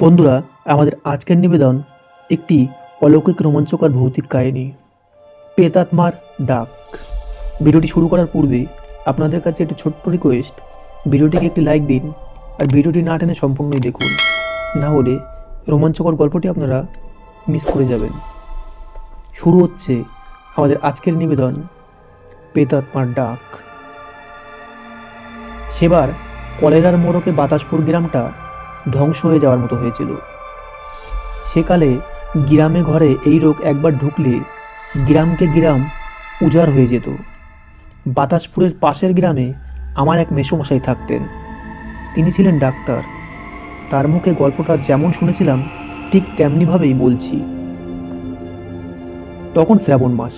বন্ধুরা, আমাদের আজকের নিবেদন একটি অলৌকিক রোমাঞ্চকর ভৌতিক কাহিনী। প্রেতাত্মার ডাক। ভিডিওটি শুরু করার পূর্বে আপনাদের কাছে একটি ছোট্ট রিকোয়েস্ট ভিডিওটিকে একটি লাইক দিন আর ভিডিওটি না টেনে সম্পূর্ণই দেখুন। না হলে রোমাঞ্চকর গল্পটি আপনারা মিস করে যাবেন। শুরু হচ্ছে আমাদের আজকের নিবেদন, প্রেতাত্মার ডাক। সেবার কলেরার মোড়কে বাতাসপুর গ্রামটা ধ্বংস হয়ে যাওয়ার মতো হয়েছিল। সেকালে গ্রামে ঘরে এই রোগ একবার ঢুকলে গ্রামকে গ্রাম উজাড় হয়ে যেত। বাতাসপুরের পাশের গ্রামে আমার এক মেসোমশাই থাকতেন। তিনি ছিলেন ডাক্তার। তার মুখে গল্পটা যেমন শুনেছিলাম, ঠিক তেমনিভাবেই বলছি। তখন শ্রাবণ মাস।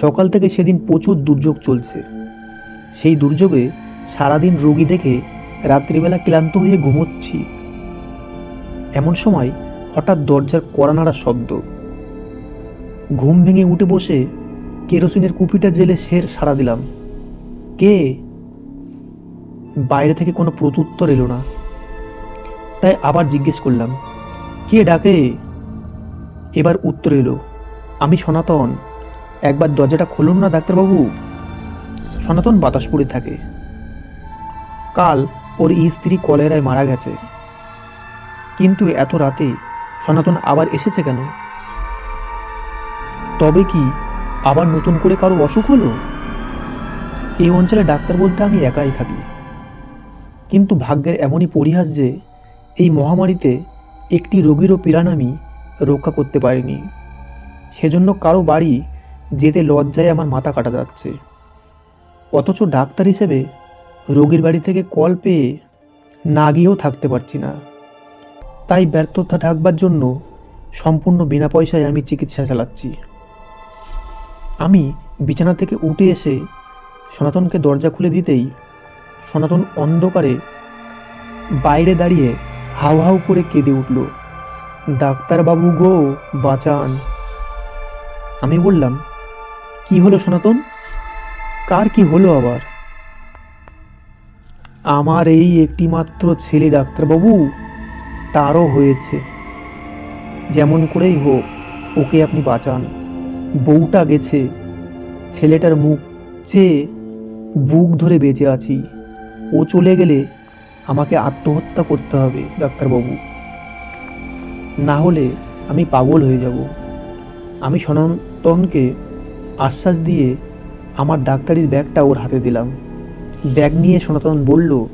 সকাল থেকে সেদিন প্রচুর দুর্যোগ চলছে। সেই দুর্যোগে সারাদিন রোগী দেখে রাত্রিবেলা ক্লান্ত হয়ে ঘুমোচ্ছি। এমন সময় হঠাৎ দরজার কড়া নাড়ার শব্দ। ঘুম ভেঙে উঠে বসে কেরোসিনের কুপিটা জেলে সের সাড়া দিলাম। কে? বাইরে থেকে কোনো প্রত্যুত্তর এলো না। তাই আবার জিজ্ঞেস করলাম, কে ডাকে? এবার উত্তর এলো, আমি সনাতন। একবার দরজাটা খুলুন না ডাক্তারবাবু। সনাতন বাতাসপুরে থাকে। কাল ওর স্ত্রী কলেরায় মারা গেছে। কিন্তু এত রাতে সনাতন আবার এসেছে কেন? তবে কি আবার নতুন করে কারও অসুখ হলো? এই অঞ্চলে ডাক্তার বলতে আমি একাই থাকি। কিন্তু ভাগ্যের এমনই পরিহাস যে এই মহামারীতে একটি রোগীরও পীড়ান আমি রক্ষা করতে পারিনি। সেজন্য কারও বাড়ি যেতে লজ্জায় আমার মাথা কাটা যাচ্ছে। অথচ ডাক্তার হিসেবে রোগীর বাড়ি থেকে কল পেয়ে না গিয়েও থাকতে পারছি না। তাই ব্যর্থতা ঢাকবার জন্য সম্পূর্ণ বিনা পয়সায় আমি চিকিৎসা চালাচ্ছি। আমি বিছানা থেকে উঠে এসে সনাতনকে দরজা খুলে দিতেই সনাতন অন্ধকারে বাইরে দাঁড়িয়ে হাউ হাউ করে কেঁদে উঠল, ডাক্তারবাবু গো, বাঁচান। আমি বললাম, কি হলো সনাতন? কার কি হলো আবার? আমার এই একটিমাত্র ছেলে ডাক্তারবাবু তারও হয়েছে। যেমন করেই হোক, ওকে আপনি বাঁচান। বউটা গেছে। ছেলেটার মুখ চেয়ে বুক ধরে বেঁচে আছি। ও চলে গেলে আমাকে আত্মহত্যা করতে হবে ডাক্তারবাবু। না হলে আমি পাগল হয়ে যাব। আমি সনাতনকে আশ্বাস দিয়ে আমার ডাক্তারির ব্যাগটা ওর হাতে দিলাম। ব্যাগ নিয়ে সনাতন বলল,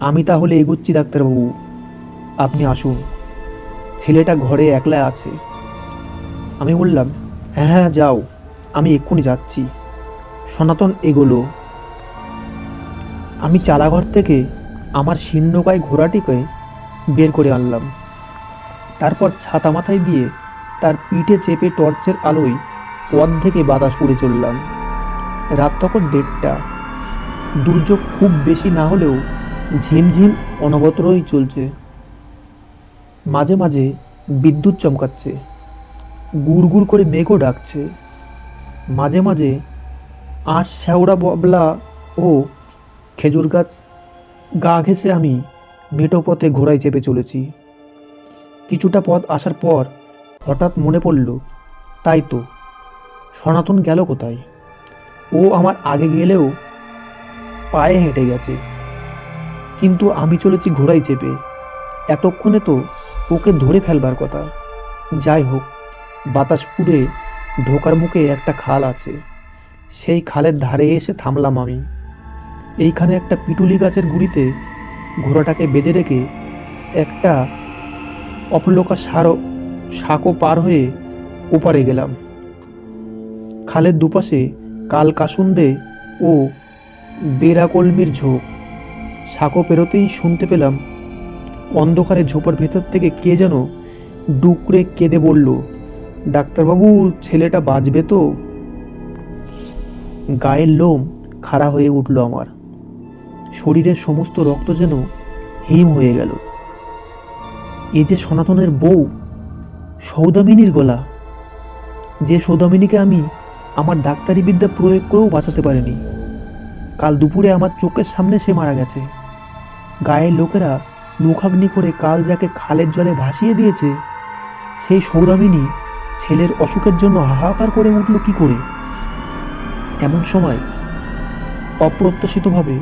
আমি তাহলে এগোচ্ছি, ডাক্তারবাবু। আপনি আসুন। ছেলেটা ঘরে একলা আছে আমি বললাম হ্যাঁ হ্যাঁ যাও। আমি এক্ষুনি যাচ্ছি সনাতন এগোলো। আমি চালাঘর থেকে আমার শীর্ণকায় ঘোড়াটিকে বের করে আনলাম। তারপর ছাতা মাথায় দিয়ে তার পিঠে চেপে টর্চের আলোয় পথ থেকে বাতাস উড়ে চললাম। রাত তখন দেড়টা। দুর্যোগ খুব বেশি না হলেও ঝিমঝিম অনবতরই চলছে। মাঝে মাঝে বিদ্যুৎ চমকাচ্ছে, গুড় গুড় করে মেঘও ডাকছে। মাঝে মাঝে আঁশ, শ্যাওড়া, ববলা ও খেজুর গাছ গা ঘেঁষে আমি মেটো পথে ঘোড়ায় চেপে চলেছি। কিছুটা পথ আসার পর হঠাৎ মনে পড়ল, তাই তো, সনাতন গেল কোথায়? ও আমার আগে গেলেও পায়ে হেঁটে গেছে। কিন্তু আমি চলেছি ঘোড়ায় চেপে। এতক্ষণে তো ওকে ধরে ফেলবার কথা। যাই হোক, বাতাস পুড়ে ঢোকার মুখে একটা খাল আছে। সেই খালের ধারে এসে থামলাম আমি। এইখানে একটা পিটুলি গাছের গুড়িতে ঘোড়াটাকে বেঁধে রেখে একটা অপলোকা সারো সাঁকো পার হয়ে ওপারে গেলাম। খালের দুপাশে কাল কাসুন্দে ও বেড়াকলমির ঝোপ। সাঁকো পেরোতেই শুনতে পেলাম অন্ধকারে ঝোপের ভেতর থেকে কে যেন ডুকরে কেঁদে বলল, ডাক্তারবাবু, ছেলেটা বাঁচবে তো? গায়ের লোম খাড়া হয়ে উঠল আমার। শরীরের সমস্ত রক্ত যেন হিম হয়ে গেল। এ যে সনাতনের বউ, সৌদামিনীর গলা। যে সৌদামিনীকে আমি আমার ডাক্তারি বিদ্যা প্রয়োগ করেও বাঁচাতে পারিনি। কাল দুপুরে আমার চোখের সামনে সে মারা গেছে। গায়ের লোকেরা মুখাগ্নি করে কাল যাকে খালের জলে ভাসিয়ে দিয়েছে, সেই সৌদামিনী ছেলের অসুখের জন্য হাহাকার করে উঠল কি করে? এমন সময় অপ্রত্যাশিতভাবে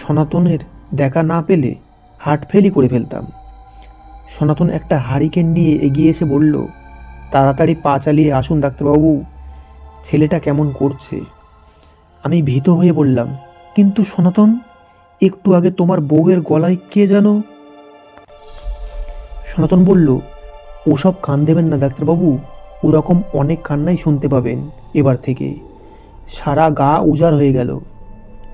সনাতনের দেখা না পেলে হাট ফেলি করে ফেলতাম। সনাতন একটা হারিকেন নিয়ে এগিয়ে এসে বলল, তাড়াতাড়ি পা চালিয়ে আসুন ডাক্তারবাবু, ছেলেটা কেমন করছে? আমি ভীত হয়ে বললাম কিন্তু সনাতন, একটু আগে তোমার বউয়ের গলায় কে যেন? সনাতন বলল, ওসব কান দেবেন না ডাক্তারবাবু, ওরকম অনেক কান্নাই শুনতে পাবেন এবার থেকে। সারা গা উজাড় হয়ে গেল।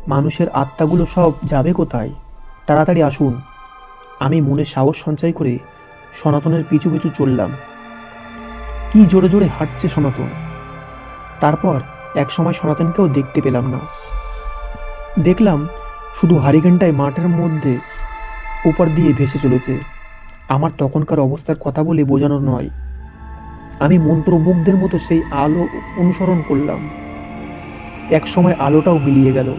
মানুষের আত্মাগুলো সব যাবে কোথায়? তাড়াতাড়ি আসুন। আমি মনে সাহস সঞ্চয় করে সনাতনের পিছু পিছু চললাম। কি জোরে জোরে হাঁটছে সনাতন। তারপর এক সময় সনাতনকেও দেখতে পেলাম না। দেখলাম শুধু হারিকেনটায় মাঠের মধ্যে উপর দিয়ে ভেসে চলেছে। আমার তখনকার অবস্থার কথা বলে বোঝানো নয়। আমি মন্ত্রমুগ্ধের মতো সেই আলো অনুসরণ করলাম। এক সময় আলোটাও মিলিয়ে গেল।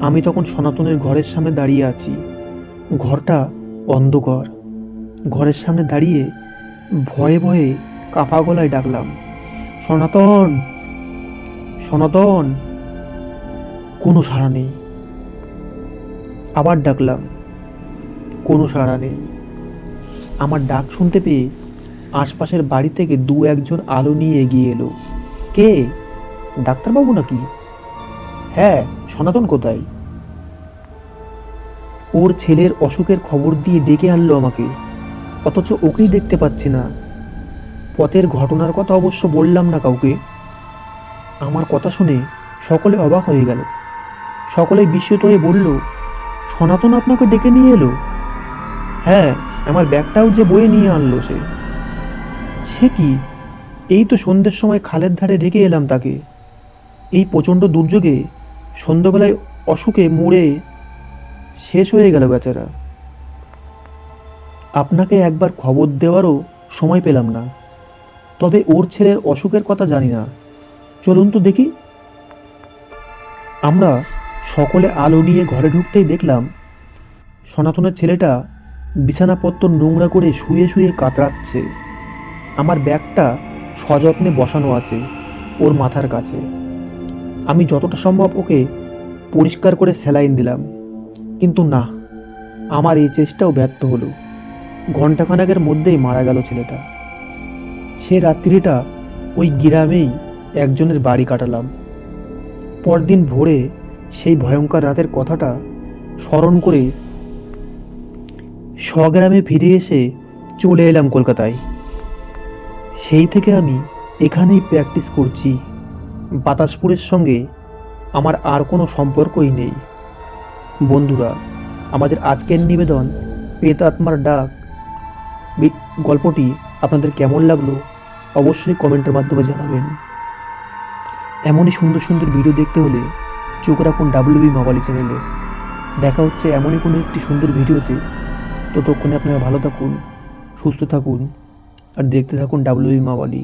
আমি তখন সনাতনের ঘরের সামনে দাঁড়িয়ে আছি। ঘরটা অন্ধকার। ঘরের সামনে দাঁড়িয়ে ভয়ে ভয়ে কাপা গলায় ডাকলাম, সনাতন! সনাতন! কোনো সাড়া নেই। আবার ডাকলাম, কোনো সাড়া নেই। আমার ডাক শুনতে পেয়ে আশপাশের বাড়ি থেকে দু একজন আলো নিয়ে এগিয়ে এলো। কে? ডাক্তারবাবু নাকি? হ্যাঁ সনাতন কোথায়? ওর ছেলের অসুখের খবর দিয়ে ডেকে আনলো আমাকে। অথচ ওকেই দেখতে পাচ্ছি না। পথের ঘটনার কথা অবশ্য বললাম না কাউকে। আমার কথা শুনে সকলে অবাক হয়ে গেল। সকলে বিস্মিত হয়ে বলল, সনাতন আপনাকে ডেকে নিয়ে এলো? হ্যাঁ আমার ব্যাগটাও যে বয়ে নিয়ে আনলো সে। সে কি? এই তো সন্ধ্যের সময় খালের ধারে ডেকে এলাম তাকে। এই প্রচণ্ড দুর্যোগে সন্ধ্যাবেলায় অসুখে মরে শেষ হয়ে গেল বেচারা। আপনাকে একবার খবর দেওয়ারও সময় পেলাম না। তবে ওর ছেলের অসুখের কথা জানি না। চলুন তো দেখি। আমরা সকলে আলো নিয়ে ঘরে ঢুকতেই দেখলাম সনাতনের ছেলেটা বিছানাপত্র নোংরা করে শুয়ে শুয়ে কাতরাচ্ছে। আমার ব্যাগটা সযত্নে বসানো আছে ওর মাথার কাছে। আমি যতটা সম্ভব ওকে পরিষ্কার করে স্যালাইন দিলাম। কিন্তু না, আমার এই চেষ্টাও ব্যর্থ হলো। ঘণ্টাখানেকের মধ্যেই মারা গেল ছেলেটা। সে রাত্রিটা ওই গ্রামেই একজনের বাড়ি কাটালাম। পরদিন ভোরে সেই ভয়ঙ্কর রাতের কথাটা স্মরণ করে স্বগ্রামে ফিরে এসে চলে এলাম কলকাতায়। সেই থেকে আমি এখানেই প্র্যাকটিস করছি। বাতাসপুরের সঙ্গে আমার আর কোনো সম্পর্কই নেই। বন্ধুরা, আমাদের আজকের নিবেদন পেতাত্মার ডাক। গল্পটি আপনাদের কেমন লাগল অবশ্যই কমেন্টের মাধ্যমে জানাবেন। এমনই সুন্দর সুন্দর ভিডিও দেখতে হলে চোখ রাখুন ডাব্লিউবি মোবাইল চ্যানেলে দেখা হচ্ছে এমনই কোনো একটি সুন্দর ভিডিওতে। ততক্ষণে আপনারা ভালো থাকুন, সুস্থ থাকুন, আর দেখতে থাকুন ডাব্লিউবি মাওয়ালি